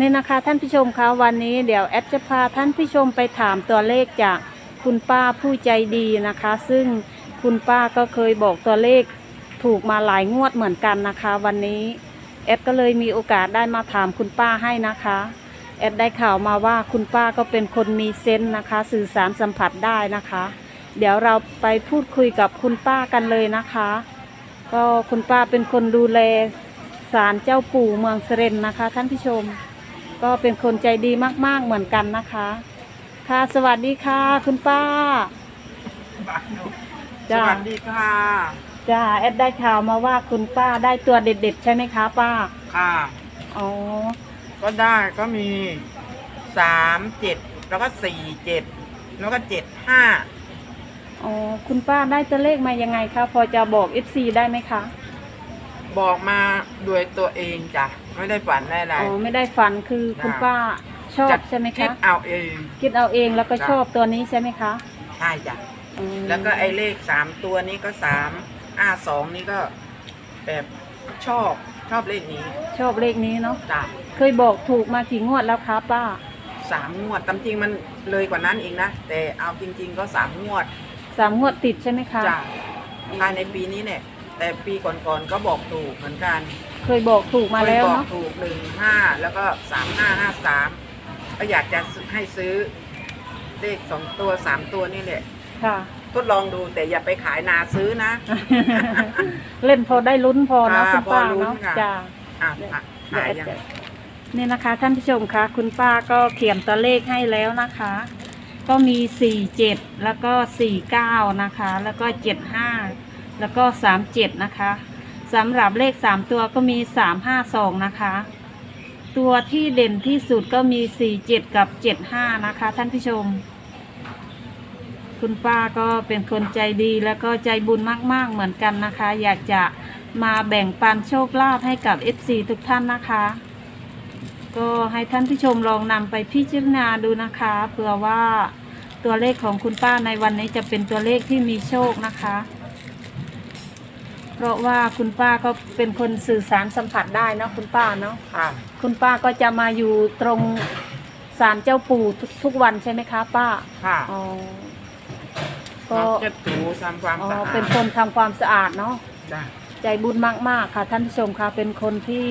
นี่นะคะท่านผู้ชมคะวันนี้เดี๋ยวแอดจะพาท่านผู้ชมไปถามตัวเลขจากคุณป้าผู้ใจดีนะคะ ซึ่งคุณป้าก็เคยบอกตัวเลขถูกมาหลายงวดเหมือนกันนะคะ วันนี้แอดก็เลยมีโอกาสได้มาถามคุณป้าให้นะคะแอดได้ข่าวมาว่าคุณป้าก็เป็นคนมีเซนส์นะคะ สื่อสารสัมผัสได้นะคะ เดี๋ยวเราไปพูดคุยกับคุณป้ากันเลยนะคะ ก็คุณป้าเป็นคนดูแลศาลเจ้าปู่เมืองเสเรนนะคะ ท่านผู้ชม ก็เป็นคนใจดีมากๆเหมือนกันนะคะ ค่ะสวัสดีค่ะ คุณป้าสวัสดีค่ะ จ้าแอดได้ข่าวมาว่าคุณป้าได้ตัวเด็ด ๆ ใช่ไหมคะป้าค่ะ อ๋อก็ได้ก็มีสามเจ็ดแล้วก็สี่เจ็ดแล้วก็เจ็ดห้าอ๋อคุณป้าได้ตัวเลขมายังไงคะพอจะบอก FC ได้ไหมคะบอกมาด้วยตัวเองจ้ะ ไม่ได้ฝันได้อะไร อ๋อไม่ได้ฝันคือคุณป้าชอบใช่ไหมคิคะดเอาเอง คิดเอาเองแล้วก็จ้ะ ชอบตัวนี้ใช่ไหมคะใช่จ้ะ อืมแล้วก็ไอ้เลขสามตัวนี้ก็สามอ้าสองนี่ก็แบบชอบชอบเลขนี้ชอบเลขนี้เนาะจ้ะเคยบอกถูกมากี่งวดแล้วคะป้าสามงวดตามจริงมันเลยกว่านั้นอีกนะ แต่เอาจริง ๆ ก็สามงวดสามงวดติดใช่ไหมคะจ้ะภายในปีนี้เนี่ย แต่ปีก่อนๆก็บอกถูกเหมือนกันเคยบอกถูกมาแล้วเคยบอเนาะกถูกหนึ่งห้าแล้วก็สามห้าห้าสามก็อยากจะให้ซื้อเลขสองตัวสามตัวนี่แหละค่ะ ทดลองดูแต่อย่าไปขายนาซื้อนะ เล่นพอได้ลุ้นพอเนาะค่ะคุณป้าพอลุ้นเนาะค่ะ จ้า อะอะเดี๋ยวขายแอดยังจะนี่นะคะท่านผู้ชมคะคุณป้าก็เขียนตัวเลขให้แล้วนะคะ ก็มี 47 แล้วก็ 49 นะคะ แล้วก็ 75 แล้วก็ 37 นะคะสำหรับเลข 3 ตัวก็มี 352 นะคะ ตัวที่เด่นที่สุดก็มี 47 กับ 75 นะคะ ท่านผู้ชม คุณป้าก็เป็นคนใจดีแล้วก็ใจบุญมาก ๆ เหมือนกันนะคะ อยากจะมาแบ่งปันโชคลาภให้กับ FC ทุกท่านนะคะ ก็ให้ท่านผู้ชมลองนำไปพิจารณาดูนะคะเผื่อว่าตัวเลขของคุณป้าในวันนี้จะเป็นตัวเลขที่มีโชคนะคะ เพราะว่าคุณป้าก็เป็นคนสื่อสารสัมผัสได้เนาะคุณป้าเนาะค่ะ คุณป้าก็จะมาอยู่ตรงศาลเจ้าปู่ทุกทุกวันใช่ไหมคะ ป้าค่ะอ๋อก็ก็จะถูทำความอ๋อสะอาดเป็นคนทำความสะอาดเนาะจ้ะใจบุญมากๆค่ะ ท่านผู้ชมค่ะเป็นคนที่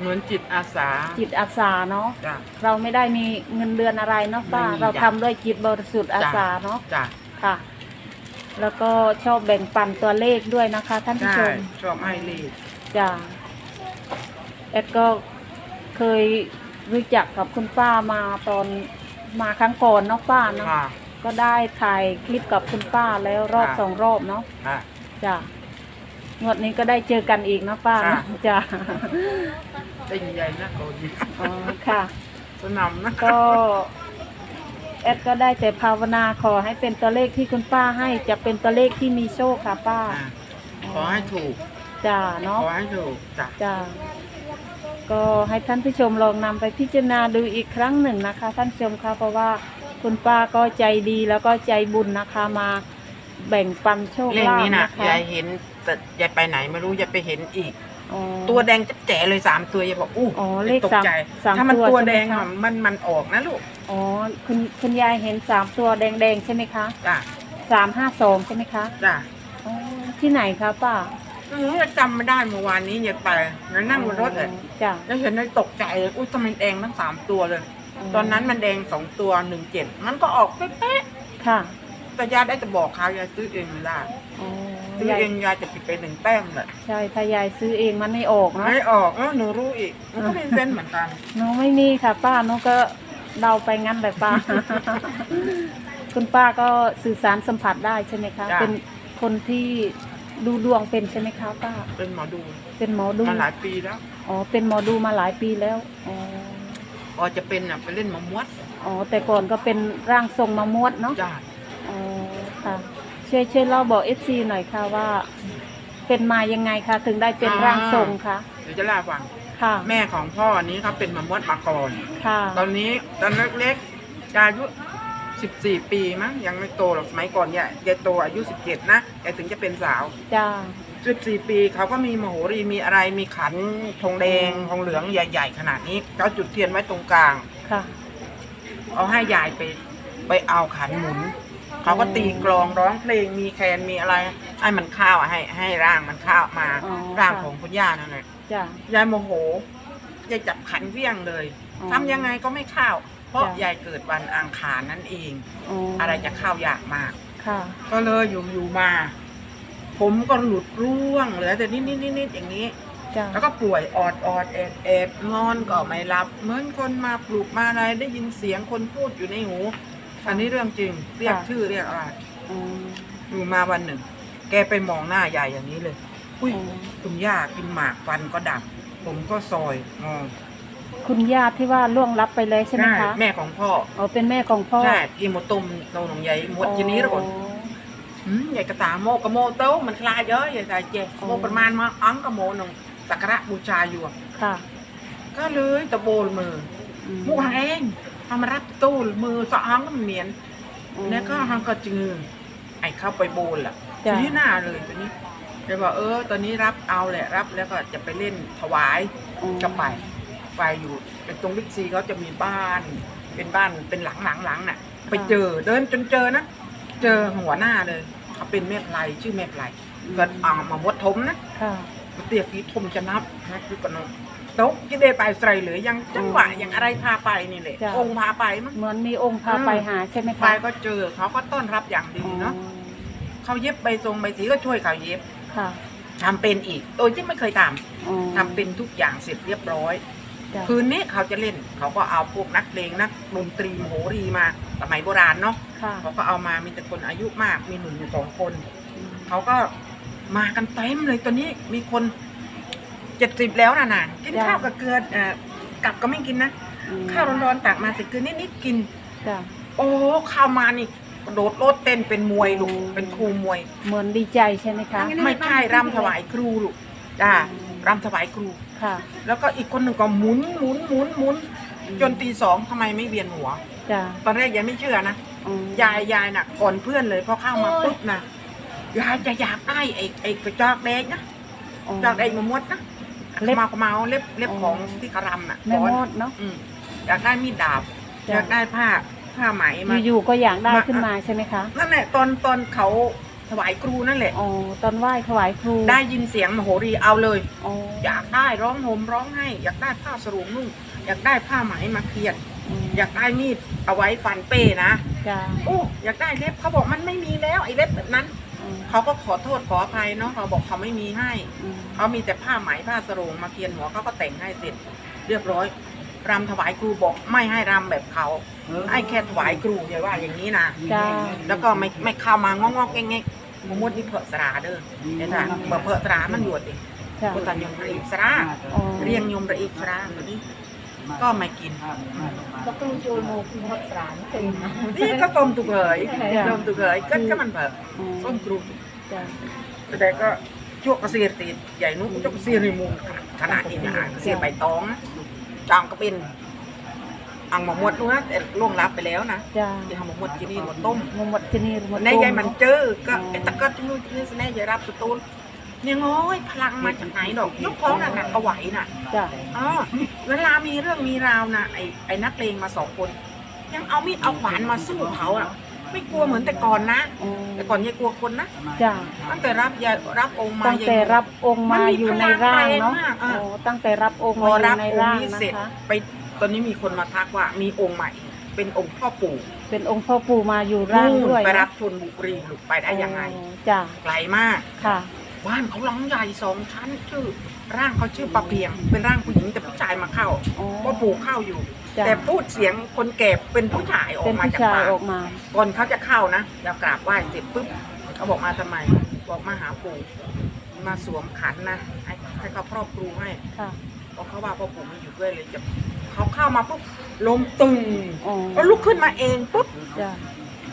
เหมือนจิตอาสาจิตอาสาเนาะจ้ะ เราไม่ได้มีเงินเดือนอะไรเนาะป้าไม่มีเราจ้ะ ทำด้วยจิตบริสุทธิ์อาสาเนาะจ้ะ ค่ะ แล้วก็ชอบแบ่งปันตัวเลขด้วยนะคะ ท่านผู้ใช่ชมชอบให้เลขจ้ะแอดก็เคยรู้จักกับคุณป้ามาตอนมาครั้งก่อนเนาะป้าเนาะค่ะ ก็ได้ถ่ายคลิปกับคุณป้าแล้วรอบค่ะ สองรอบเนาะค่ะ จ้ะงวดนี้ก็ได้เจอกันอีกเนาะป้าเนาะค่ะ จ้ะได้ยินใหญ่นะโดนอ๋อค่ะ สนำนะก็ แอดก็ได้แต่ภาวนาขอให้เป็นตัวเลขที่คุณป้าให้จะเป็นตัวเลขที่มีโชคค่ะป้า อะขอให้ถูก จ้าเนาะขอให้ถูกจ้ะจ้าก็ให้ท่านผู้ชมลองนำไปพิจารณาดูอีกครั้งหนึ่งนะคะ ท่านผู้ชมค่ะเพราะว่าคุณป้าก็ใจดีแล้วก็ใจบุญนะคะมาแบ่งปันโชคเลขลาภนี้นะนะคะยายเห็นแต่ยายไปไหนไม่รู้ยายไปเห็นอีก อ๋อ ตัวแดงจะแจ๋เลยสามตัวยายบอกอู้อ๋อเลขตกสามใจ สามถ้ามันตัวตัวใช่ไหมแดงคะอะมันมันออกนะลูก อ๋อคุณคุณยายเห็นสามตัวแดงๆใช่ไหมคะจ้ะสามห้าสองใช่ไหมคะจ้ะอ๋อที่ไหนคะป้าหนูจะจำไม่ได้เมื่อวานนี้ยายไปแล้วนั่งบนรถเลยจ้ะแล้วเห็นเลยตกใจเลยอุ้ยทำไมแดงทั้งสามตัวเลย ตอนนั้นมันแดงสองตัวหนึ่งเจ็ดมันก็ออกเป๊ะค่ะๆแต่ยายได้แต่บอกเขายายซื้อเองไม่ได้อ๋อซื้อยายเองยายจะปิดไปหนึ่งแต้มเลยใช่ถ้ายายซื้อเองมันไม่ออกเนาะไม่ออกแล้วหนูรู้อีกมันก็เป็นเส้นเหมือนกันหนูไม่มีค่ะ ป้าหนูก็ เดาไปงั้นแหละป้า คุณป้าก็สื่อสารสัมผัสได้ใช่ไหมคะ จ้ะ เป็นคนที่ดูดวงเป็นใช่ไหมคะป้า เป็นหมอดูเป็นหมอดู มาหลายปีแล้ว อ๋อ เป็นหมอดูมาหลายปีแล้ว อ๋อ พอจะเป็นอะไปเล่นหมอมวดอ๋อ แต่ก่อนก็เป็นร่างทรงมามวดเนาะ จ้าอ๋อ ค่ะ ช่วยช่วยเล่าบอกเอฟซีหน่อยค่ะว่า เป็นมายังไงคะถึงได้เป็นร่างทรงคะเดี๋ยวจะเล่าให้ฟัง ค่ะ แม่ของพ่อนี้เขาเป็นหมอมวดมาก่อน ค่ะ ตอนนี้ตอนเล็กๆยายอายุสิบสี่ปีมั้งยังไม่โตหรอกสมัยก่อนเนี่ยยายโตอายุสิบเจ็ดนะยายถึงจะเป็นสาว จ้าพสิบสี่ปีเขาก็มีมโหรีมีอะไรมีขันทองแดงทองเหลืองใหญ่ ๆ ขนาดนี้เขาจุดเทียนไว้ตรงกลาง ค่ะ เอาให้ยายไปไปเอาขันหมุน เขาก็ตีกลองร้องเพลงมีแคนมีอะไร ให้มันข้าวอะให้ให้ร่างมันข้าวมา อ๋อร่างค่ะ ของคุณย่านั่นแหละจ้ะ ยายโมโหยายจับขันเวี่ยงเลยอ๋อทำยังไงก็ไม่เข้าวเพราะจ้ะ ยายเกิดวันอังคารนั่นเองอ๋อออะไรจะเข้ายากมาก ค่ะ ก็เลยอยู่อยู่มา ผมก็หลุดร่วงเหลือแต่นิดนิดนิดนิดอย่างนี้ จ้ะ แล้วก็ป่วยออดออดแอดแอดนอนก็ไม่หลับ เหมือนคนมาปลุกมาอะไรได้ยินเสียงคนพูดอยู่ในหู อันนี้เรื่องจริง เรียกชื่อเรียกอะไร อ๋ออยู่มาวันหนึ่ง แกไปมองหน้ายายอย่างนี้เลย อุ้ยอ๋อคุณย่ากินหมากฟันก็ดับ ผมก็ซอยงอคุณญาติที่ว่าล่วงลับไปเลยใช่ไหมคะแม่ของพ่ออ๋อเป็นแม่ของพ่อใช่อีโมตุมโนหนองใหญ่หมดจีนี้แล้วก่อนอืมใหญ่กระตาโมกระโมเต้ามันคลายเยอะใหญ่ใจเจโมประมาณมาอังกระโมหนงสักการะบูชาอยู่อะค่ะ ก็เลยตะโบลมืออืมมูหางเองทำมารับตู้มือสะอังก็มันเหมียนอืมแล้วก็ทางก็จือไอ้เข้าไปโบนล่ะ จ้ะ ทีนี้หน้าเลยตัวนี้เลยบอกเออ ตอนนี้รับเอาแหละรับ แล้วก็จะไปเล่นถวายอ๋อก็ไปไปอยู่เป็นตรงบิ๊กซีเขาจะมีบ้าน เป็นบ้านเป็นหลังหลังหลังน่ะ ไปเจอเดินจนเจอนะเจอหัวหน้าเลยเขาเป็นแม่ไพรชื่อแม่ไพรก็เอามาวัดทมนะค่ะเตียกีทมจะนับนะคือกันเนอะโต๊ะกินเดไปใส่หรือยังจังหวะอย่างอะไรพาไปนี่แหละจ้ะ องค์พาไปมั้งเหมือนมีองค์พาอืมไปหาใช่ไหมไปคะ ก็เจอเขาก็ต้อนรับอย่างดีเนาะ เขาเย็บใบทรงใบสีก็ช่วยเขาเย็บค่ะ ทำเป็นอีก โดยที่ไม่เคยทำอ๋อทำเป็นทุกอย่างเสร็จเรียบร้อย จ้ะคืนนี้เขาจะเล่น เขาก็เอาพวกนักเพลงนักดนตรีมโหรีมาสมัยโบราณเนาะค่ะเขาก็เอามามีแต่คนอายุมากมีหนุ่มอยู่สองคนอืมเขาก็มากันเต็มเลยตอนนี้มีคนเจ็ดสิบแล้วนะน่ะกินข้าวกับเกลือเอ่อกลับก็ไม่กินนะอืมข้าวร้อนๆตักมาแต่เกลือนิดๆกิน จ้ะโอ้ข้าวมานี่กระ โดดโลดเต้นเป็นมวยลูกอืมเป็นครูมวย เหมือนดีใจใช่ไหมคะไม่ใช่รำถวายครูลูกจ้ารำถวายครูค่ะ แล้วก็อีกคนหนึ่งก็หมุนหมุนหมุนหมุนจนตีสองทำไมไม่เวียนหัวจ้ะตอนแรกยังไม่เชื่อนะอืมยายยายน่ะก่อนเพื่อนเลยพอเข้ามาปุ๊บนะยายจะอยากได้ไอ้ไอ้กระจอกแดงนะอ๋อจอกแดงมามดนะเล็บมาเมาเล็บเล็บอ๋อของที่กระรำน่ะแม่ก่อนมดเนาะอืมอยากได้มีดดาบจ้ะอยากได้ผ้า ผ้าไหมมาอยู่ๆก็อยากได้มาขึ้นมาใช่ไหมคะ นั่นแหละตอนตอนเขาถวายครูนั่นแหละ อ๋อ ตอนไหว้ถวายครู ได้ยินเสียงมโหรีเอาเลย อ๋อ อยากได้ร้องโหมร้องให้ อยากได้ผ้าสรุงนุ่งอยากได้ผ้าไหมมาเขียนมอยากได้มีดเอาไว้ฟันเป้นะจ้ะโอ้อยากได้เล็บเขาบอกมันไม่มีแล้วไอ้เล็บแบบนั้นอืมเขาก็ขอโทษขออภัยเนาะเขาบอกเขาไม่มีให้อืมเขามีแต่ผ้าไหมผ้าสรงมาเคียนหัวเขาก็แต่งให้เสร็จ เรียบร้อย รำถวายครูบอกไม่ให้รำแบบเขาให้แค่ถวายครูอย่าว่าอย่างนี้นะจ้า แล้วก็ไม่ไม่เข้ามางอกๆแงกๆมมดนี่เพอะสราเด้อเดี๋ยวถ้าเบอเพอะสรามันหยวดดิจ้าพุทธันยมระอีกสราอ๋อเรียงยมระอีกสราตัวนี้ก็ไม่กิน ก็ตู้โจยโมคือหดสารเต็มนะ นี่ก็ต้มตุกเหยต้มตุกเหยก็ก็มันเพอะอ๋อต้มกรุบจ้าแต่ก็ช่วกกระเสียตีนใหญ่นุ๊กช่วกกระเสียในมุมขนาดนี้นะกระเสียใบตองนะ จางก็เป็นอังหมกหมดนู้นนะแต่ล่วงลับไปแล้วนะจ้าที่ทำหมกหมดกินนี่หมดต้มมหมดที่นี่หมดในต้ยายมันเจอก็อ๋อไอ้ตะกัดที่นู่นที่นี่แน่ยายรับสตูลเนี่ยง้อยพลังมาจากไหนดอกยกของหนักๆก็ไหวน่ะจ้าอ๋อเวลามีเรื่องมีราวนะไอ้ไอ้นักเลงมาสองคน ยังเอามีดเอาขวานมาสู้เขาอะ ไม่กลัวเหมือนแต่ก่อนนะอ๋อแต่ก่อนยายกลัวคนนะจ้าตั้งแต่รับยายรับองค์มาตั้งแต่ยาย รับองค์มามันมีอยู่ในพลังร่างแรงเนาะมากอะอ๋อตั้งแต่รับองค์พมาออรัยู่บในองร่างค์นี้นะเสร็จคะไปตอนนี้มีคนมาทักว่ามีองค์ใหม่ เป็นองค์พ่อปู่เป็นองค์พ่อปู่มาอยู่ร่างด้วยไปนะรับชนบุรีหลุดไปได้ยังไงอ๋อจ้าไกลมาก ค่ะ บ้านเขาหลังใหญ่สองชั้นชื่อ ร่างเขาชื่อปะเพียง เป็นร่างผู้หญิงแต่ผู้ชายมาเข้าอ๋อพ่อปู่เข้าอยู่ จ้ะ แต่พูดเสียงคนแก่เป็นผู้ชายออเป็กนมาผู้จากชายปากออกมา ก่อนเขาจะเข้านะเรากราบไหว้เสร็จปุ๊บเขาบอกมาทำไม บอกมาหาปู่มาสวมขันนะให้ให้เขาครอบครูให้ค่ะ เพราะเขาว่าพ่อปู่ไม่อยู่ด้วยเลยจะเขาเข้ามาปุ๊บลมตึงอ๋อก็ลุกขึ้นมาเองปุ๊บ จ้า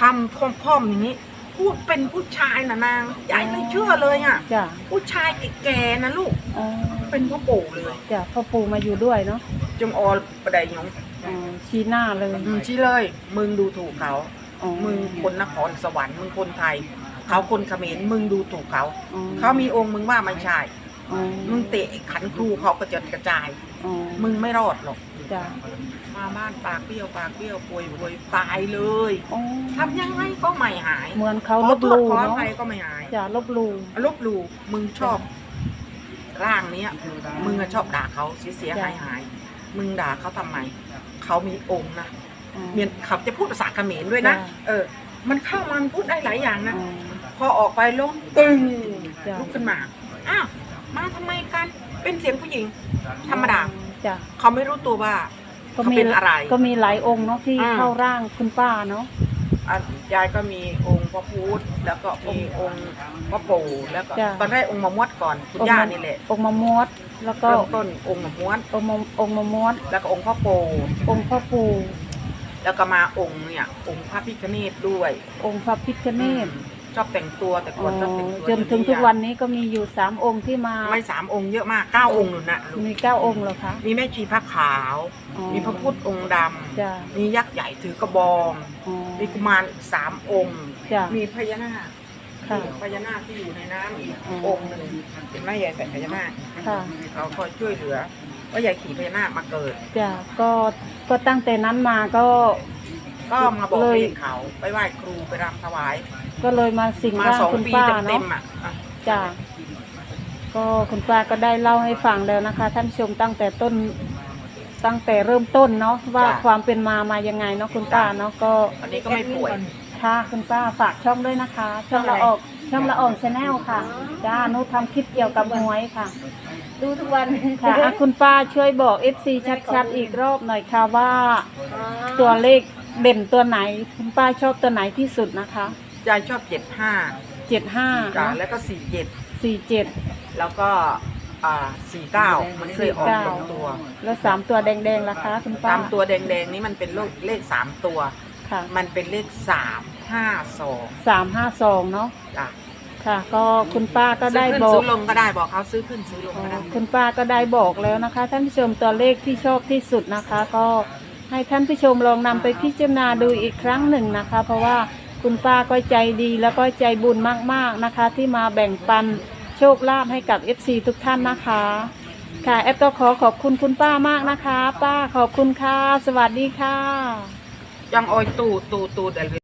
ทำค่อมๆอย่างนี้ พูดเป็นผู้ชายนะนางยายเลยเชื่อเลยอะ จ้าผู้ชายแก่ๆนะลูก อ๋อเป็นพ่อปู่เลยจ้าพ่อปู่มาอยู่ด้วยเนาะจงออลประเดี๋ยวอ๋อชี้หน้าเลยอืมชี้เลย มึงดูถูกเขา อ๋อมึงคนนครสวรรค์มึงคนไทย เขาคนเขมรมึงดูถูกเขา อ๋อเขามีองค์มึงว่าไม่ใช่ อ๋อมึงเตะขันครูเขาก็จะกระจาย อ๋อมึงไม่รอดหรอก จ้ะ มาบ้านปากเบี้ยวปากเบี้ยวป่วยป่วยตายเลยอ๋อทำยังไงก็ไม่หายเหมือนเขาขลอบโทษลูขออเนาะภัยก็ไม่หายจ้ะลบลูลบหลู่มึงชอบ ร่างเนี้ยมึงอะชอบด่าเขาเสียเสียหายหายมึงด่าเขาทำไม เขามีองค์นะอ๋อ เมียนเขาจะพูดภาษาเขมรด้วยนะ จ้ะ เออ มันเข้ามามันพูดได้หลายอย่างนะ อ๋อ พอออกไปล้มตึงจ้ะ ลุกขึ้นมา อ้าว มาทำไมกัน เป็นเสียงผู้หญิง ธรรมดา จ้ะเขาไม่รู้ตัวว่า ก็มีเขาเป็นอะไร ก็มีหลายองค์เนาะที่อ่า เข้าร่างคุณป้าเนาะอะยายก็มีองค์พระพุทธแล้วก็มีองค์พระปู่แล้วก็ตอนแรกองค์มะมวดก่อนคุณย่านี่แหละองค์มะมวดแล้วก็เริ่มต้นองค์มะมวดองค์มะองค์มะมวดแล้วก็องค์พ่อปู่องค์พ่อปู่แล้วก็มาองค์เนี่ยองค์พระพิฆเนศด้วยองค์พระพิฆเนศ ชอบแต่งตัวแต่อ๋ก่อนชอบแต่งอตัวจนถึงทุกวันนี้ก็มีอยู่สามองค์ที่มา ไม่สามองค์เยอะมากเก้าองค์หนุนนะลูกมีเก้าองค์เหรอคะมีแม่ชีพระขาวอ๋อมีพระพุทธองค์ดจ้ะำมียักษ์ใหญ่ถือกระบองอ๋อมีกุมารอีกสามองค์จ้ะมีพญานาคค่ะพญานาคที่อยู่ในน้ำอีกอ๋อองค์หนึ่งเป็นแม่ใหญ่แต่พญานาคค่ะเขาคอยช่วยเหลือว่าใหญ่ขี่พญานาคมาเกิดจ้ะก็ก็ตั้งแต่นั้นมาก็ ก็มาบอกเลยเรียกเขาไปไหว้ครูไปรำถวาย ก็เลยมาสิงมาร่างสองคุณปีป้าเต็เนาะมๆอะอะจ้ะก็คุณป้าก็ได้เล่าให้ฟังแล้วนะคะ ท่านผู้ชมตั้งแต่ต้นตั้งแต่เริ่มต้นเนาะว่าความเป็นมามายังไงเนาะคุณป้าเนาะก็ อันนี้ก็ไม่ป่วย ค่ะคุณป้าฝากช่องด้วยนะคะ ช่องละออกช่องละออกชาแนลค่ะจ้านุทำคลิปเกี่ยวกับหวยค่ะ ดูทุกวันค่ะอะคุณป้าช่วยบอก FC ชัดๆอีกรอบหน่อยค่ะว่า ตัวเลขเด่นตัวไหน คุณป้าชอบตัวไหนที่สุดนะคะ ยายชอบเจ็ดห้าเจ็ดห้าจ้ะแล้วก็สี่เจ็ดสี่เจ็ดแล้วก็อ่าสี่เก้ามันเคยออกเก้าตรงตัวแล้วสามตัวแดงๆล่ะคะคุณป้าตามตัวแดงๆนี้มันเป็นเลขเลขสามตัว ค่ะมันเป็นเลขสามห้าสองสามห้าสองเนาะจ้ะค่ะ ก็คุณป้าก็ได้ซื้อขึ้นบอก ซื้อลงก็ได้บอกเขาซื้อขึ้นซื้อลงอ๋อก็ได้ คุณป้าก็ได้บอกแล้วนะคะ ท่านผู้ชมตัวเลขที่ชอบที่สุดนะคะ ก็ให้ท่านผู้ชมลองนำไปพิจารณาดูอีกครั้งหนึ่งนะคะ เพราะว่า คุณป้าก็ใจดีแล้วก็ใจบุญมากๆนะคะ ที่มาแบ่งปันโชคลาภให้กับ FC ทุกท่านนะคะ ค่ะแอปก็ขอขอบคุณคุณป้ามากนะคะ ป้าขอบคุณค่ะ สวัสดีค่ะ ยังโอยตูตูตูเดล